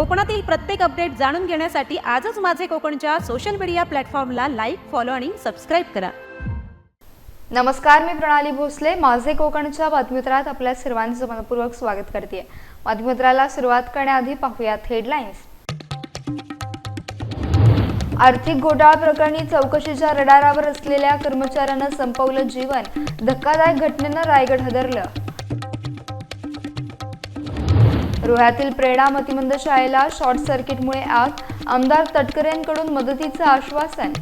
कोकणातील प्रत्येक अपडेट जाणून घेण्यासाठी आजच माझे कोकणच्या सोशल मीडिया प्लॅटफॉर्मला लाईक फॉलो आणि सबस्क्राईब करा. नमस्कार मी प्रणाली भोसले. माझे कोकणच्या बातमीपत्रात आपल्या सर्वांचं मनपूर्वक स्वागत करते. बातमीपत्राला सुरुवात करण्याआधी पाहूयात हेडलाईन्स आर्थिक घोटाळा प्रकरणी चौकशीच्या रडारावर असलेल्या कर्मचाऱ्यानं संपवलं जीवन. धक्कादायक घटनेनं रायगड हदरलं. रोह्यातील प्रेरणा मतिमंद शाळेला शॉर्ट सर्किटमुळे आग आमदार तटकरेंकडून मदतीचं आश्वासन.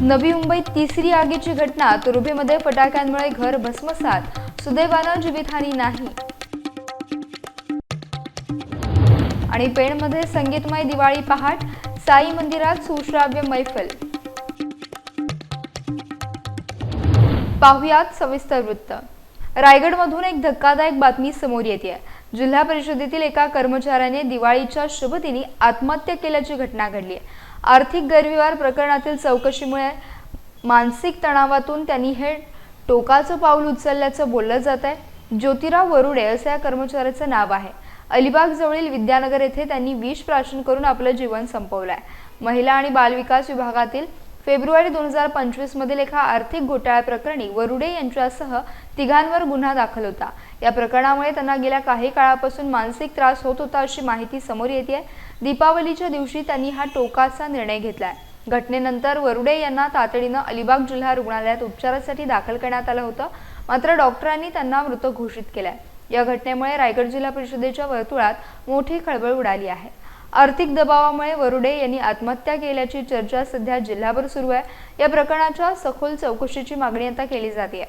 नवी मुंबईत तिसरी आगीची घटना तुर्भेमध्ये फटाक्यांमुळे घर भस्मसात. सुदैवानं जीवितहानी नाही. आणि पेणमध्ये संगीतमय दिवाळी पहाट साई मंदिरात सुश्राव्य मैफल. पाहुयात सविस्तर वृत्त. रायगडमधून एक धक्कादायक बातमी समोर येते जिल्हा परिषदेतील एका कर्मचाऱ्याने दिवाळीच्या शुभदिनी आत्महत्या केल्याची घटना घडली आहे. आर्थिक गैरव्यवहार प्रकरणातील चौकशीमुळे मानसिक तणावातून त्यांनी हे टोकाचं पाऊल उचलल्याचं बोललं जात आहे. ज्योतिराव वरुडे असं या कर्मचाऱ्याचं नाव आहे. अलिबाग जवळील विद्यानगर येथे त्यांनी विष प्राशन करून आपलं जीवन संपवलं आहे महिला आणि बालविकास विभागातील फेब्रुवारी दोन हजार पंचवीस मधील एका आर्थिक घोटाळ्या प्रकरणी वरुडे यांच्यासह तिघांवर गुन्हा दाखल होता. या प्रकरणामुळे त्यांना गेल्या काही काळापासून मानसिक त्रास होत होता अशी माहिती समोर येते दीपावलीच्या दिवशी त्यांनी हा टोकाचा निर्णय घेतलाय. घटनेनंतर वरुडे यांना तातडीनं अलिबाग जिल्हा रुग्णालयात उपचारासाठी दाखल करण्यात आलं होतं. मात्र डॉक्टरांनी त्यांना मृत घोषित केलाय. या घटनेमुळे रायगड जिल्हा परिषदेच्या वर्तुळात मोठी खळबळ उडाली आहे. आर्थिक दबावामुळे वरुडे यांनी आत्महत्या केल्याची चर्चा सध्या जिल्हाभर सुरू आहे. या प्रकरणाच्या सखोल चौकशीची मागणी आता केली जाते.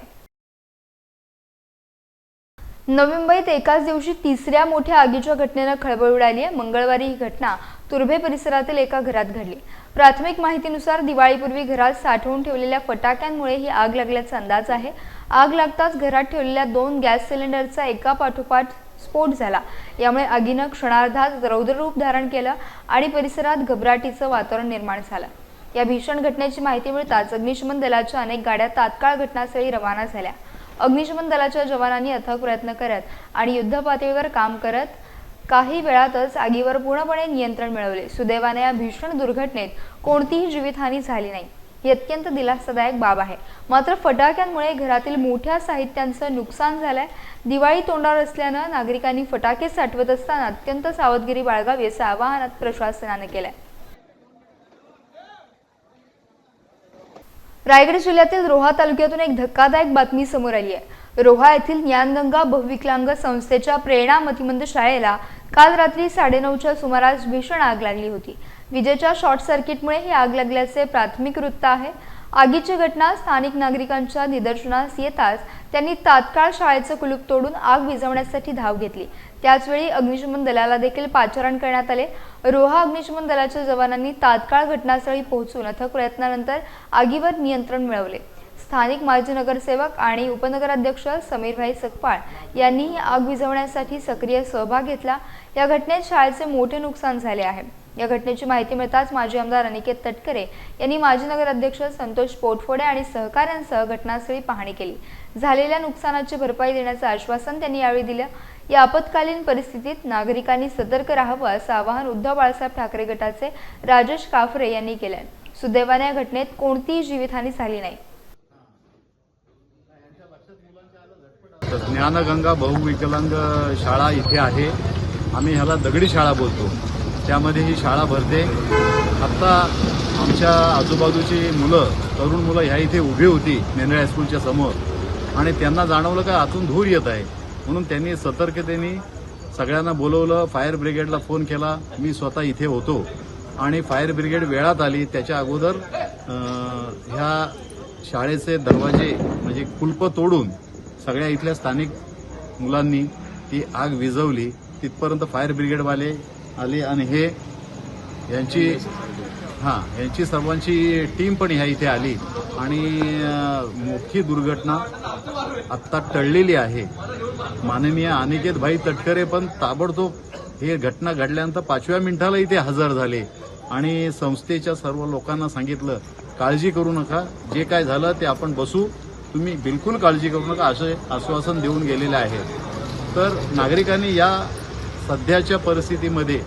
नवी मुंबईत एकाच दिवशी तिसऱ्या मोठ्या आगीच्या घटनेनं खळबळ उडाली आहे. मंगळवारी ही घटना तुर्भे परिसरातील एका घरात घडली. प्राथमिक माहितीनुसार दिवाळीपूर्वी घरात साठवून ठेवलेल्या फटाक्यांमुळे ही आग लागल्याचा अंदाज आहे. आग लागताच घरात ठेवलेल्या दोन गॅस सिलेंडरचा एका पाठोपाठ स्फोट झाला. यामुळे आगीनं क्षणार्धात रौद्ररूप धारण केलं आणि परिसरात घबराटीचं वातावरण निर्माण झालं. या भीषण घटनेची माहिती मिळताच अग्निशमन दलाच्या अनेक गाड्या तात्काळ घटनास्थळी रवाना झाल्या. अग्निशमन दलाच्या जवानांनी अथक प्रयत्न करत आणि युद्ध पातळीवर काम करत काही वेळातच आगीवर पूर्णपणे नियंत्रण मिळवले. सुदैवाने या भीषण दुर्घटनेत कोणतीही जीवितहानी झाली नाही. ही अत्यंत दिलासादायक बाब आहे. मात्र फटाक्यांमुळे घरातील मोठ्या साहित्यांचं नुकसान झालंय. दिवाळी तोंडावर असल्यानं नागरिकांनी फटाके साठवत असताना अत्यंत सावधगिरी बाळगावी असं आवाहन प्रशासनाने केलंय. रायगड जिल्ह्यातील रोहा तालुक्यातून एक धक्कादायक बातमी समोर आली आहे. रोहा येथील ज्ञानगंगा बहुविकलांग संस्थेच्या प्रेरणा मतिमंद शाळेला काल रात्री साडेनऊच्या सुमारास भीषण आग लागली होती. विजेच्या शॉर्ट सर्किटमुळे ही आग लागल्याचे प्राथमिक वृत्त आहे. आगीची घटना स्थानिक नागरिकांच्या निदर्शनास येताच त्यांनी तात्काळ शाळेचं कुलूप तोडून आग विझवण्यासाठी धाव घेतली. त्याचवेळी अग्निशमन दलाला देखील पाचारण करण्यात आले. रोहा अग्निशमन दलाच्या जवानांनी तात्काळ घटनास्थळी पोहोचून अथक प्रयत्नानंतर आगीवर नियंत्रण मिळवले. स्थानिक माजी नगरसेवक आणि उपनगराध्यक्ष समीरभाई सकपाळ यांनीही आग विझवण्यासाठी सक्रिय सहभाग घेतला. या घटनेत शाळेचे मोठे नुकसान झाले आहे. या घटनेची माहिती मिळताच माजी आमदार अनिकेत तटकरे यांनी माजी नगराध्यक्ष संतोष पोटफोडे आणि सहकाऱ्यांसह घटनास्थळी पाहणी केली. झालेल्या नुकसानाची भरपाई देण्याचं आश्वासन त्यांनी यावेळी दिलं. या आपत्कालीन परिस्थितीत नागरिकांनी सतर्क राहावं असं आवाहन उद्धव बाळासाहेब ठाकरे गटाचे राजेश काफरे यांनी केलं सुदैवाने या घटनेत कोणतीही जीवितहानी झाली नाही. ज्ञानगंगा बहुविकलांग शाळा इथे आहे. आम्ही ह्याला दगडी शाळा बोलतो. त्यामध्ये ही शाळा भरते. आत्ता आमच्या आजूबाजूची मुलं तरुण मुलं ह्या इथे उभी होती नेंद्रे हायस्कूलच्या समोर. आणि त्यांना जाणवलं का आतून धूर येत आहे. म्हणून त्यांनी सतर्कतेने सगळ्यांना बोलवलं फायर ब्रिगेडला फोन केला. मी स्वतः इथे होतो. आणि फायर ब्रिगेड वेळात आली. त्याच्या अगोदर ह्या शाळेचे दरवाजे म्हणजे कुलप तोडून सगळ्या इथल्या स्थानिक मुलांनी ती आग विझवली. तिथपर्यंत फायर ब्रिगेडवाले आली आणि हे यांची हां यांची सर्वांची टीम पण ह्या इथे आली. आणि मोठी दुर्घटना आत्ता टळलेली आहे. माननीय अनिकेत भाई तटकरे पण ताबडतोब हे घटना घडल्यानंतर पाचव्या मिनिटाला इथे हजर झाले. आणि संस्थेच्या सर्व लोकांना सांगितलं काळजी करू नका. जे काय झालं ते आपण बसू. तुम्ही बिलकुल काळजी करू नका. असं आश्वासन देऊन गेलेले आहेत तर नागरिकांनी या सध्याच्या परिस्थितीमध्ये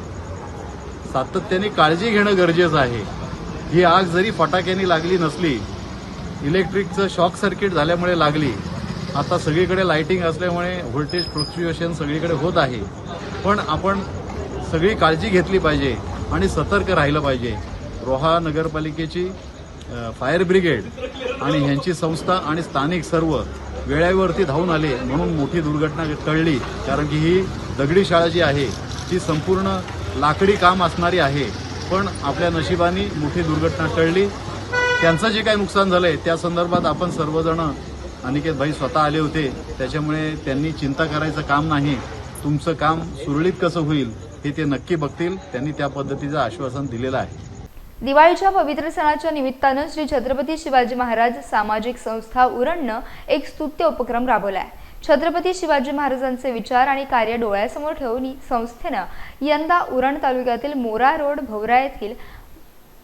सातत्याने काळजी घेणं गरजेचं आहे. ही आग जरी फटाक्याने लागली नसली इलेक्ट्रिकचं शॉक सर्किट झाल्यामुळे लागली आता सगळीकडे लाइटिंग असल्यामुळे व्होल्टेज फ्लक्च्युएशन सगळीकडे होत आहे. पण आपण सगळी काळजी घेतली पाहिजे आणि सतर्क राहिलं पाहिजे. रोहा नगरपालिकेची फायर ब्रिगेड आणि ह्यांची संस्था आणि स्थानिक सर्व वेळेवरती धावून आले म्हणून मोठी दुर्घटना टळली कारण की ही दगडी शाळा जी आहे ती संपूर्ण लाकडी काम असणारी आहे. पण आपल्या नशिबाने मोठी दुर्घटना टळली. त्यांचं जे काही नुकसान झालंय त्या संदर्भात आपण सर्वजण अनिकेत भाई स्वतः आले होते. त्याच्यामुळे त्यांनी चिंता करायचं काम नाही. तुमचं काम सुरळीत कसं होईल हे ते नक्की बघतील. त्यांनी त्या पद्धतीचं आश्वासन दिलेलं आहे. दिवाळीच्या पवित्र सणाच्या निमित्तानं श्री छत्रपती शिवाजी महाराज सामाजिक संस्था उरणनं एक स्तुत्य उपक्रम राबवला आहे छत्रपती शिवाजी महाराजांचे विचार आणि कार्य डोळ्यासमोर ठेवून संस्थेनं यंदा उरण तालुक्यातील मोरा रोड भवरा येथील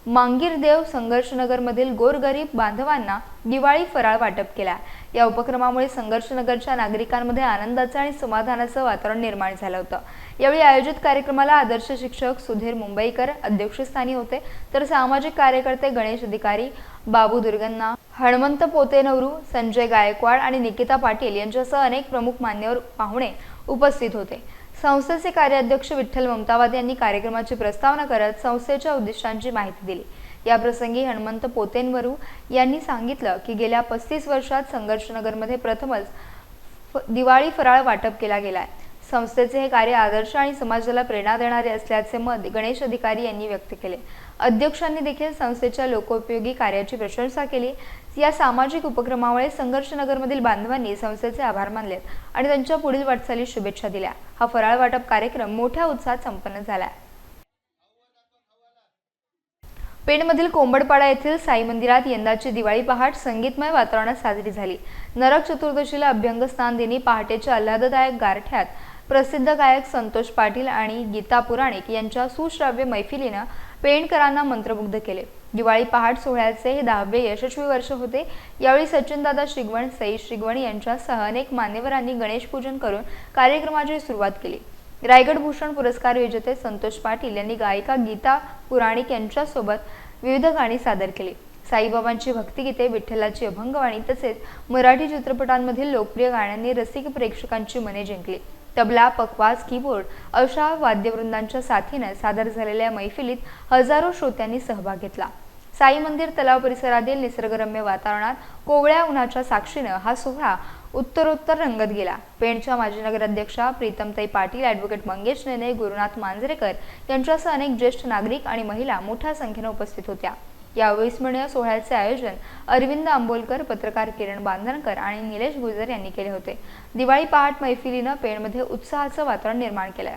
मांगीरदेव संघर्षनगरमधील गोरगरीब बांधवांना दिवाळी फराळ वाटप केला. या उपक्रमामुळे संघर्षनगरच्या नागरिकांमध्ये आनंदाचं आणि समाधानाचं वातावरण निर्माण झालं होतं. यावेळी आयोजित कार्यक्रमाला आदर्श शिक्षक सुधीर मुंबईकर अध्यक्षस्थानी होते. तर सामाजिक कार्यकर्ते गणेश अधिकारी बाबू दुर्गन्ना हणमंत पोतेनवरू संजय गायकवाड आणि निकिता पाटील यांच्यासह अनेक प्रमुख मान्यवर पाहुणे उपस्थित होते. संस्थेचे कार्याध्यक्ष विठ्ठल ममतावाद यांनी कार्यक्रमाची प्रस्तावना करत संस्थेच्या उद्दिष्टांची माहिती दिली. याप्रसंगी हणमंत पोतेनवरू यांनी सांगितलं की गेल्या पस्तीस वर्षात संघर्षनगरमध्ये प्रथमच दिवाळी फराळ वाटप केला गेलाय. संस्थेचे हे कार्य आदर्श आणि समाजाला प्रेरणा देणारे असल्याचे मत गणेश अधिकारी यांनी व्यक्त केले. अध्यक्षांनी देखील संस्थेच्या लोकोपयोगी कार्याची प्रशंसा केली. या सामाजिक उपक्रमामुळे संघर्षनगरमधील बांधवांनी संस्थेचे आभार मानलेत आणि त्यांच्या पुढील वाटचालीस शुभेच्छा दिल्या. हा फराळ वाटप कार्यक्रम मोठ्या उत्साहात संपन्न झाला. पेणमधील कोंबडपाडा येथील साई मंदिरात यंदाची दिवाळी पहाट संगीतमय वातावरणात साजरी झाली. नरक चतुर्दशीला अभ्यंग स्नान दिनी पहाटेच्या आल्हाददायक गारठ्यात प्रसिद्ध गायक संतोष पाटील आणि गीता पुराणिक यांच्या सुश्राव्य मैफिलीनं पेणकरांना मंत्रमुग्ध केले. दिवाळी पहाट सोहळ्याचे हे दहावे यशस्वी वर्ष होते. यावेळी सचिनदादा श्रीगवण सई श्रीगवण यांच्यासह अनेक मान्यवरांनी गणेशपूजन करून कार्यक्रमाची सुरुवात केली. रायगड भूषण पुरस्कार विजेते संतोष पाटील यांनी गायिका गीता पुराणिक यांच्यासोबत विविध गाणी सादर केली. साईबाबांची भक्तिगीते विठ्ठलाची अभंगवाणी तसेच मराठी चित्रपटांमधील लोकप्रिय गाण्यांनी रसिक प्रेक्षकांची मने जिंकली. तबला पखवाज कीबोर्ड अशा वाद्यवृंदांच्या साथीनं सादर झालेल्या मैफिलीत हजारो श्रोत्यांनी सहभाग घेतला. साई मंदिर तलाव परिसरातील निसर्गरम्य वातावरणात कोवळ्या उन्हाच्या साक्षीनं हा सोहळा उत्तरोत्तर रंगत गेला. पेणच्या माजी नगराध्यक्षा प्रीतमताई पाटील ॲडव्होकेट मंगेश नेने गुरुनाथ मांजरेकर यांच्यासह अनेक ज्येष्ठ नागरिक आणि महिला मोठ्या संख्येनं उपस्थित होत्या. या अविस्मरणीय सोहळ्याचे आयोजन अरविंद आंबोलकर पत्रकार किरण बांधणकर आणि निलेश गुजर यांनी केले होते. दिवाळी पहाट मैफिलीनं पेणमध्ये उत्साहाचं वातावरण निर्माण केलंय.